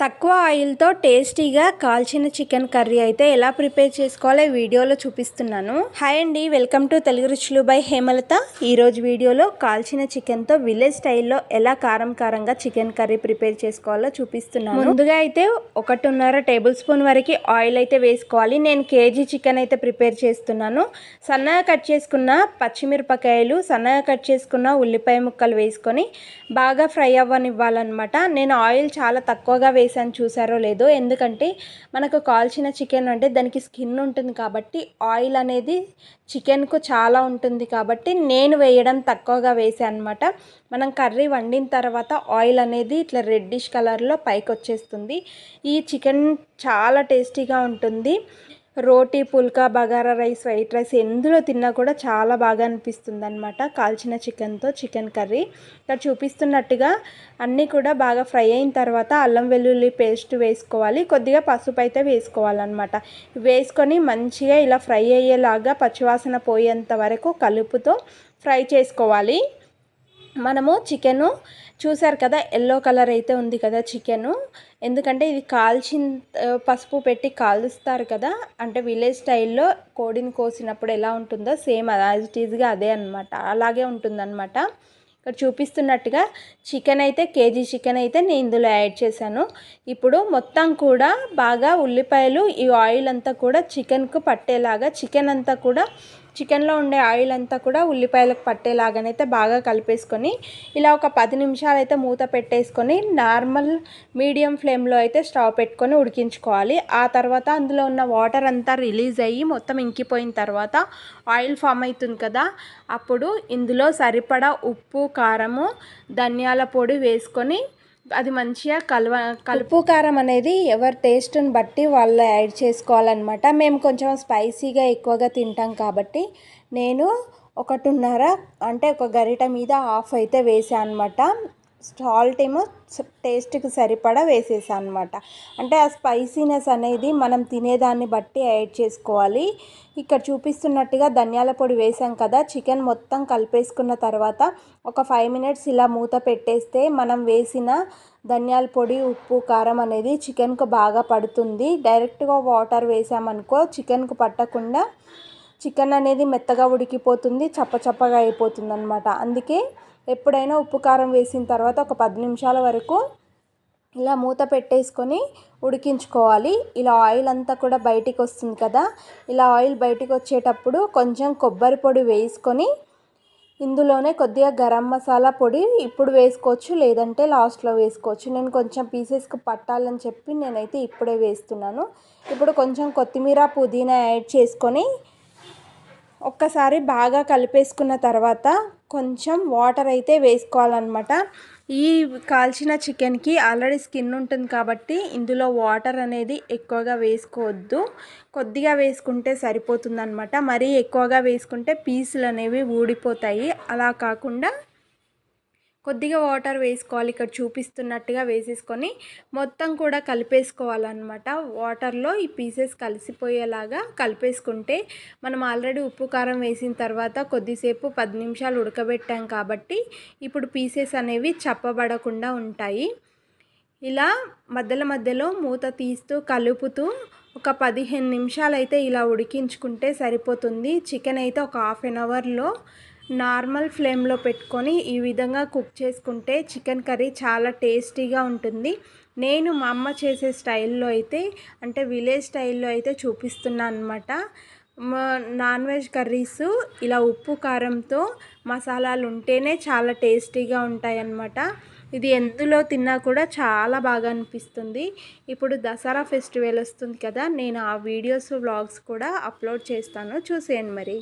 తక్కువ ఆయిల్తో టేస్టీగా కాల్చిన చికెన్ కర్రీ అయితే ఎలా ప్రిపేర్ చేసుకోవాలో వీడియోలో చూపిస్తున్నాను. హాయ్ అండి వెల్కమ్ టు తెలుగు రుచులు బై హేమలత. ఈరోజు వీడియోలో కాల్చిన చికెన్తో విలేజ్ స్టైల్లో ఎలా కారం కారంగా చికెన్ కర్రీ ప్రిపేర్ చేసుకోవాలో చూపిస్తున్నాను. ముందుగా అయితే ఒకటిన్నర టేబుల్ స్పూన్ వరకు ఆయిల్ అయితే వేసుకోవాలి. నేను కేజీ చికెన్ అయితే ప్రిపేర్ చేస్తున్నాను. సన్నగా కట్ చేసుకున్న పచ్చిమిరపకాయలు సన్నగా కట్ చేసుకున్న ఉల్లిపాయ ముక్కలు వేసుకొని బాగా ఫ్రై అవ్వనివ్వాలన్నమాట. నేను ఆయిల్ చాలా తక్కువగా వేసి వేసాను చూసారో లేదో. ఎందుకంటే మనకు కాల్చిన చికెన్ అంటే దానికి స్కిన్ ఉంటుంది కాబట్టి ఆయిల్ అనేది చికెన్కు చాలా ఉంటుంది కాబట్టి నేను వేయడం తక్కువగా వేసాను అనమాట మనం కర్రీ వండిన తర్వాత ఆయిల్ అనేది ఇట్లా రెడ్డిష్ కలర్లో పైకి వచ్చేస్తుంది ఈ చికెన్ చాలా టేస్టీగా ఉంటుంది. రోటీ పుల్కా బగారా రైస్ వైట్ రైస్ ఎందులో తిన్నా కూడా చాలా బాగా అనిపిస్తుంది అనమాట కాల్చిన చికెన్తో చికెన్ కర్రీ. ఇక్కడ చూపిస్తున్నట్టుగా అన్నీ కూడా బాగా ఫ్రై అయిన తర్వాత అల్లం వెల్లుల్లి పేస్ట్ వేసుకోవాలి. కొద్దిగా పసుపు అయితే వేసుకోవాలన్నమాట. వేసుకొని మంచిగా ఇలా ఫ్రై అయ్యేలాగా పచ్చివాసన పోయేంత వరకు కలుపుతో ఫ్రై చేసుకోవాలి. మనము చికెను చూసారు కదా ఎల్లో కలర్ అయితే ఉంది కదా చికెను. ఎందుకంటే ఇది కాల్చిన పసుపు పెట్టి కాలుస్తారు కదా అంటే విలేజ్ స్టైల్లో కోడిని కోసినప్పుడు ఎలా ఉంటుందో సేమ్ యాజ్ ఇట్ ఈజ్గా అదే అనమాట అలాగే ఉంటుందన్నమాట. ఇక్కడ చూపిస్తున్నట్టుగా చికెన్ అయితే కేజీ చికెన్ అయితే నేను ఇందులో యాడ్ చేశాను. ఇప్పుడు మొత్తం కూడా బాగా ఉల్లిపాయలు ఈ ఆయిల్ అంతా కూడా చికెన్కు పట్టేలాగా చికెన్ అంతా కూడా చికెన్లో ఉండే ఆయిల్ అంతా కూడా ఉల్లిపాయలకు పట్టేలాగానైతే బాగా కలిపేసుకొని ఇలా ఒక పది నిమిషాలు అయితే మూత పెట్టేసుకొని నార్మల్ మీడియం ఫ్లేమ్లో అయితే స్టవ్ పెట్టుకొని ఉడికించుకోవాలి. ఆ తర్వాత అందులో ఉన్న వాటర్ అంతా రిలీజ్ అయ్యి మొత్తం ఇంకిపోయిన తర్వాత ఆయిల్ ఫామ్ అవుతుంది కదా అప్పుడు ఇందులో సరిపడా ఉప్పు కారము ధనియాల పొడి వేసుకొని అది మంచిగా కలవ కలుపు కారం అనేది ఎవరి టేస్ట్ని బట్టి వాళ్ళు యాడ్ చేసుకోవాలన్నమాట. మేము కొంచెం స్పైసీగా ఎక్కువగా తింటాం కాబట్టి నేను ఒకటిన్నర అంటే ఒక గరిట మీద హాఫ్ అయితే వేసాను అనమాట సాల్ట్ ఏమో టేస్ట్కి సరిపడా వేసేసాను అనమాట అంటే ఆ స్పైసీనెస్ అనేది మనం తినేదాన్ని బట్టి యాడ్ చేసుకోవాలి. ఇక్కడ చూపిస్తున్నట్టుగా ధనియాల పొడి వేసాం కదా చికెన్ మొత్తం కలిపేసుకున్న తర్వాత ఒక ఫైవ్ మినిట్స్ ఇలా మూత పెట్టేస్తే మనం వేసిన ధనియాల పొడి ఉప్పు కారం అనేది చికెన్కు బాగా పడుతుంది. డైరెక్ట్గా వాటర్ వేసామనుకో చికెన్కు పట్టకుండా చికెన్ అనేది మెత్తగా ఉడికిపోతుంది చప్ప చప్పగా అయిపోతుంది అనమాట అందుకే ఎప్పుడైనా ఉప్పు కారం వేసిన తర్వాత ఒక పది నిమిషాల వరకు ఇలా మూత పెట్టేసుకొని ఉడికించుకోవాలి. ఇలా ఆయిల్ అంతా కూడా బయటికి వస్తుంది కదా? ఇలా ఆయిల్ బయటికి వచ్చేటప్పుడు కొంచెం కొబ్బరి పొడి వేసుకొని ఇందులోనే కొద్దిగా గరం మసాలా పొడి ఇప్పుడు వేసుకోవచ్చు లేదంటే లాస్ట్లో వేసుకోవచ్చు. నేను కొంచెం పీసెస్కి పట్టాలని చెప్పి నేనైతే ఇప్పుడే వేస్తున్నాను. ఇప్పుడు కొంచెం కొత్తిమీర పుదీనా యాడ్ చేసుకొని ఒక్కసారి బాగా కలిపేసుకున్న తర్వాత కొంచెం వాటర్ అయితే వేసుకోవాలన్నమాట. ఈ కాల్చిన చికెన్కి ఆల్రెడీ స్కిన్ ఉంటుంది కాబట్టి ఇందులో వాటర్ అనేది ఎక్కువగా వేసుకోవద్దు. కొద్దిగా వేసుకుంటే సరిపోతుందనమాట మరీ ఎక్కువగా వేసుకుంటే పీసులు అనేవి ఊడిపోతాయి. అలా కాకుండా కొద్దిగా వాటర్ వేసుకోవాలి. ఇక్కడ చూపిస్తున్నట్టుగా వేసేసుకొని మొత్తం కూడా కలిపేసుకోవాలన్నమాట. వాటర్లో ఈ పీసెస్ కలిసిపోయేలాగా కలిపేసుకుంటే మనం ఆల్రెడీ ఉప్పు కారం వేసిన తర్వాత కొద్దిసేపు పది నిమిషాలు ఉడకబెట్టాం కాబట్టి ఇప్పుడు పీసెస్ అనేవి చప్పబడకుండా ఉంటాయి. ఇలా మధ్యలో మధ్యలో మూత తీస్తూ కలుపుతూ ఒక పదిహేను నిమిషాలు అయితే ఇలా ఉడికించుకుంటే సరిపోతుంది. చికెన్ అయితే ఒక హాఫ్ అన్ అవర్లో నార్మల్ ఫ్లేమ్లో పెట్టుకొని ఈ విధంగా కుక్ చేసుకుంటే చికెన్ కర్రీ చాలా టేస్టీగా ఉంటుంది. నేను మా అమ్మ చేసే స్టైల్లో అయితే అంటే విలేజ్ స్టైల్లో అయితే చూపిస్తున్నాను అనమాట నాన్ వెజ్ కర్రీస్ ఇలా ఉప్పు కారంతో మసాలాలు ఉంటేనే చాలా టేస్టీగా ఉంటాయన్నమాట. ఇది ఎందులో తిన్నా కూడా చాలా బాగా అనిపిస్తుంది. ఇప్పుడు దసరా ఫెస్టివల్ వస్తుంది కదా నేను ఆ వీడియోస్ వ్లాగ్స్ కూడా అప్లోడ్ చేస్తాను. చూసేయండి మరి.